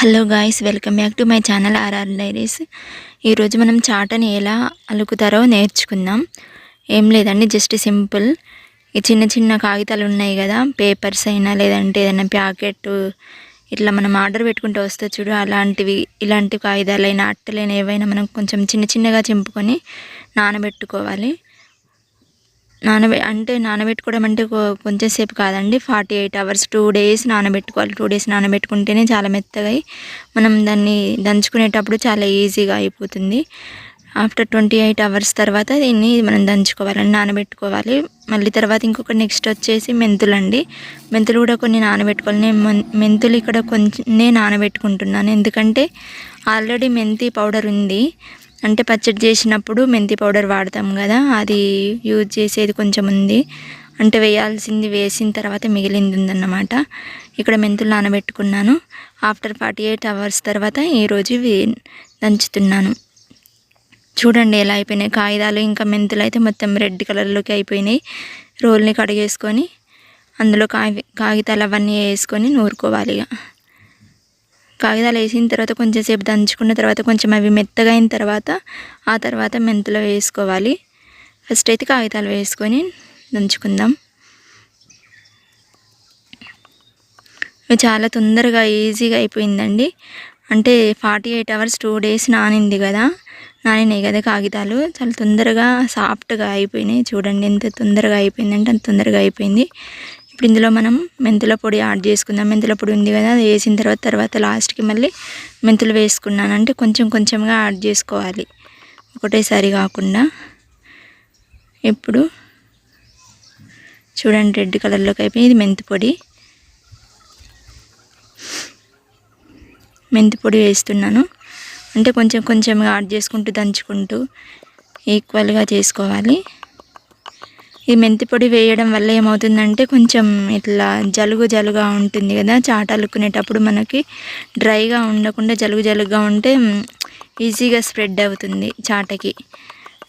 Hello guys welcome back to my channel R R diaries. ఈరోజు మనం చాటని ఎలా అలుకుతారో నేర్చుకుందాం. ఏం లేదండి జస్ట్ సింపుల్. ఈ చిన్న చిన్న కాగితాలు ఉన్నాయి కదా పేపర్స్ అయినా లేదంటే ఏదైనా ప్యాకెట్ ఇట్లా మనం ఆర్డర్ పెట్టుకుంటే వస్తే చూడు అలాంటివి ఇలాంటి కాగితాలైనా అట్టలైనా ఏవైనా మనం కొంచెం చిన్న చిన్నగా చింపుకొని నానబెట్టుకోవాలి. నానబె అంటే నానబెట్టుకోవడం అంటే కొంచెంసేపు కొంచెం సేపు కాదండి. Forty eight hours two days నానబెట్టుకోవాలి. టూ డేస్ నానబెట్టుకుంటేనే చాలా మెత్తగా మనం దాన్ని దంచుకునేటప్పుడు చాలా ఈజీగా అయిపోతుంది. ఆఫ్టర్ ట్వంటీ ఎయిట్ అవర్స్ తర్వాత దీన్ని మనం దంచుకోవాలండి నానబెట్టుకోవాలి. మళ్ళీ తర్వాత ఇంకొక నెక్స్ట్ వచ్చేసి మెంతులు అండి. మెంతులు కూడా కొన్ని నానబెట్టుకోవాలి. నేను మెంతులు ఇక్కడ కొంచెం నేను నానబెట్టుకుంటున్నాను. ఎందుకంటే ఆల్రెడీ మెంతి పౌడర్ ఉంది. అంటే పచ్చడి చేసినప్పుడు మెంతి పౌడర్ వాడతాం కదా అది యూజ్ చేసేది కొంచెం ఉంది. అంటే వేయాల్సింది వేసిన తర్వాత మిగిలింది ఉందన్నమాట. ఇక్కడ మెంతులు నానబెట్టుకున్నాను. ఆఫ్టర్ ఫార్టీ ఎయిట్ అవర్స్ తర్వాత ఈరోజు ఇవి దంచుతున్నాను. చూడండి ఎలా అయిపోయినాయి. కాగితాలు ఇంకా మెంతులు అయితే మొత్తం రెడ్ కలర్లోకి అయిపోయినాయి. రోల్ని కడిగేసుకొని అందులో కాగి కాగితాలు అవన్నీ వేసుకొని నూరుకోవాలి ఇక. కాగితాలు వేసిన తర్వాత కొంచెం సేపు దంచుకున్న తర్వాత కొంచెం అవి మెత్తగా అయిన తర్వాత ఆ తర్వాత మెంతులు వేసుకోవాలి. ఫస్ట్ అయితే కాగితాలు వేసుకొని దంచుకుందాం. ఇవి చాలా తొందరగా ఈజీగా అయిపోయిందండి. అంటే forty eight hours two days నానింది కదా. నానినాయి కదా కాగితాలు. చాలా తొందరగా సాఫ్ట్గా అయిపోయినాయి. చూడండి ఎంత తొందరగా అయిపోయిందంటే అంత తొందరగా అయిపోయింది. ఇప్పుడు ఇందులో మనం మెంతుల పొడి యాడ్ చేసుకుందాం. మెంతుల పొడి ఉంది కదా అది వేసిన తర్వాత తర్వాత లాస్ట్కి మళ్ళీ మెంతులు వేసుకున్నాను. అంటే కొంచెం కొంచెంగా యాడ్ చేసుకోవాలి. ఒకటేసారి కాకుండా ఇప్పుడు చూడండి రెడ్ కలర్లోకి అయిపోయింది. ఇది మెంతి పొడి. మెంతి పొడి వేస్తున్నాను. అంటే కొంచెం కొంచెంగా యాడ్ చేసుకుంటూ దంచుకుంటూ ఈక్వల్గా చేసుకోవాలి. ఈ మెంతి పొడి వేయడం వల్ల ఏమవుతుందంటే కొంచెం ఇట్లా జలుగు జలుగా ఉంటుంది కదా చాట అలుక్కునేటప్పుడు మనకి డ్రైగా ఉండకుండా జలుగు జలుగా ఉంటే ఈజీగా స్ప్రెడ్ అవుతుంది చాటకి.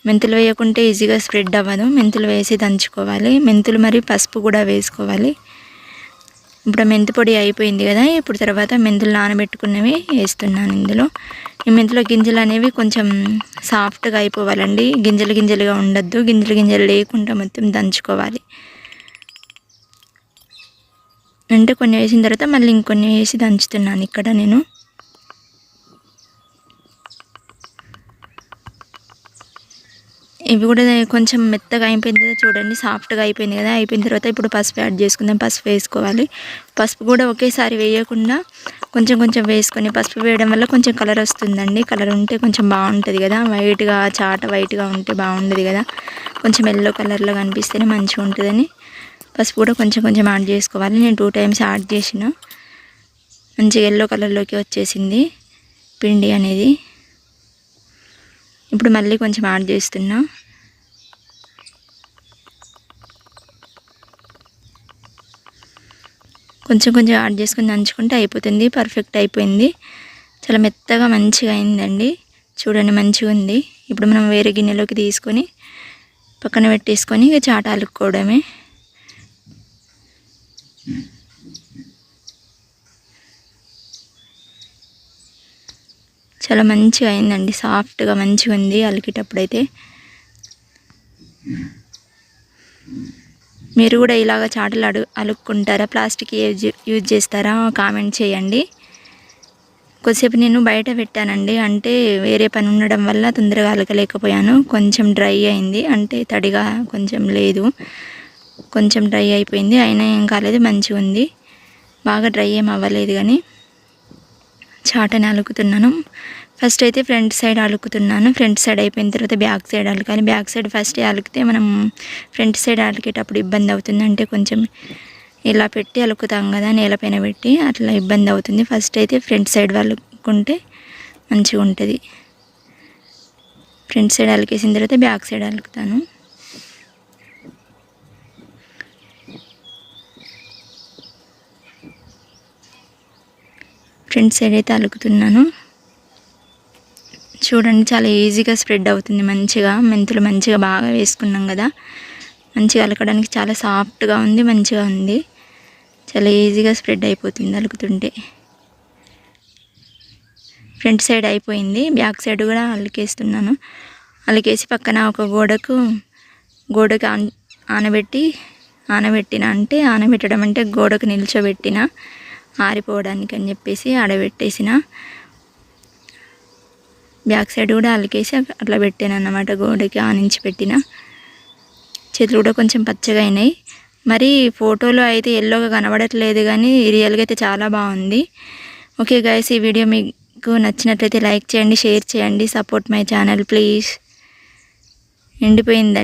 మెంతులు వేయకుంటే ఈజీగా స్ప్రెడ్ అవ్వదు మెంతులు వేసి దంచుకోవాలి మెంతులు మరి పసుపు కూడా వేసుకోవాలి. ఇప్పుడు మెంతి పొడి అయిపోయింది కదా ఇప్పుడు తర్వాత మెంతులు నానబెట్టుకున్నవి వేస్తున్నాను ఇందులో. ఈ మెంతుల గింజలు అనేవి కొంచెం సాఫ్ట్గా అయిపోవాలండి. గింజలు గింజలుగా ఉండొద్దు. గింజలు గింజలు లేకుండా మొత్తం దంచుకోవాలి. అంటే కొన్ని వేసిన తర్వాత మళ్ళీ ఇంకొన్ని వేసి దంచుతున్నాను ఇక్కడ నేను. ఇవి కూడా కొంచెం మెత్తగా అయిపోయింది కదా చూడండి సాఫ్ట్గా అయిపోయింది కదా అయిపోయిన తర్వాత ఇప్పుడు పసుపు యాడ్ చేసుకుందాం పసుపు వేసుకోవాలి. పసుపు కూడా ఒకేసారి వేయకుండా కొంచెం కొంచెం వేసుకొని పసుపు వేయడం వల్ల కొంచెం కలర్ వస్తుందండి. కలర్ ఉంటే కొంచెం బాగుంటుంది కదా వైట్గా చాట వైట్గా ఉంటే బాగుండదు కదా. కొంచెం ఎల్లో కలర్లో కనిపిస్తేనే మంచిగా ఉంటుందని పసుపు కూడా కొంచెం కొంచెం యాడ్ చేసుకోవాలి. నేను టూ టైమ్స్ యాడ్ చేసిన. మంచిగా ఎల్లో కలర్లోకి వచ్చేసింది పిండి అనేది. ఇప్పుడు మళ్ళీ కొంచెం యాడ్ చేస్తున్నా. కొంచెం కొంచెం యాడ్ చేసుకుని దంచుకుంటే అయిపోతుంది. పర్ఫెక్ట్ అయిపోయింది. చాలా మెత్తగా మంచిగా అయిందండి. చూడండి మంచిగా ఉంది. ఇప్పుడు మనం వేరే గిన్నెలోకి తీసుకొని పక్కన పెట్టేసుకొని ఇక చాట అలుక్కోవడమే చాలా మంచిగా అయిందండి సాఫ్ట్గా మంచిగా ఉంది అలికేటప్పుడు అయితే మీరు కూడా ఇలాగ చాటలు అడు అలుక్కుంటారా? ప్లాస్టిక్ యూజ్ యూజ్ చేస్తారా? కామెంట్ చేయండి. కొద్దిసేపు నేను బయట పెట్టానండి అంటే వేరే పని ఉండడం వల్ల తొందరగా అలకలేకపోయాను. కొంచెం డ్రై అయింది అంటే తడిగా కొంచెం లేదు. కొంచెం డ్రై అయిపోయింది అయినా ఏం కాలేదు మంచిగా ఉంది బాగా డ్రై ఏం అవ్వలేదు కానీ. చాటని అలుకుతున్నాను ఫస్ట్ అయితే ఫ్రంట్ సైడ్ అలుకుతున్నాను ఫ్రంట్ సైడ్ అయిపోయిన తర్వాత బ్యాక్ సైడ్ అలకాలి బ్యాక్ సైడ్ ఫస్ట్ అలికితే మనం ఫ్రంట్ సైడ్ అలికేటప్పుడు ఇబ్బంది అవుతుంది. అంటే కొంచెం ఇలా పెట్టి అలుకుతాం కదా నేలపైన పెట్టి అట్లా ఇబ్బంది అవుతుంది. ఫస్ట్ అయితే ఫ్రంట్ సైడ్ అలుకుంటే మంచిగా ఉంటుంది ఫ్రంట్ సైడ్ అలికేసిన తర్వాత బ్యాక్ సైడ్ అలుకుతాను ఫ్రంట్ సైడ్ అయితే అలుకుతున్నాను చూడండి చాలా ఈజీగా స్ప్రెడ్ అవుతుంది. మంచిగా మెంతులు మంచిగా బాగా వేసుకున్నాం కదా. మంచిగా అలకడానికి చాలా సాఫ్ట్గా ఉంది మంచిగా ఉంది. చాలా ఈజీగా స్ప్రెడ్ అయిపోతుంది అలుకుతుంటే ఫ్రంట్ సైడ్ అయిపోయింది బ్యాక్ సైడ్ కూడా అలికేస్తున్నాను. అలికేసి పక్కన ఒక గోడకు గోడకు ఆన్ ఆనబెట్టి ఆనబెట్టిన అంటే ఆనబెట్టడం అంటే గోడకు నిల్చోబెట్టిన. ఆరిపోవడానికి అని చెప్పేసి ఆడబెట్టేసిన. బ్యాక్ సైడ్ కూడా అలికేసి అట్లా పెట్టాను అన్నమాట గోడకి ఆనించి పెట్టిన. చేతులు కూడా కొంచెం పచ్చగా అయినాయి. మరి ఫోటోలో అయితే ఎల్లోగా కనబడట్లేదు కానీ రియల్గా అయితే చాలా బాగుంది. ఓకే గైస్ ఈ వీడియో మీకు నచ్చినట్లయితే లైక్ చేయండి షేర్ చేయండి సపోర్ట్ మై ఛానల్ ప్లీజ్ ఎండిపోయిందండి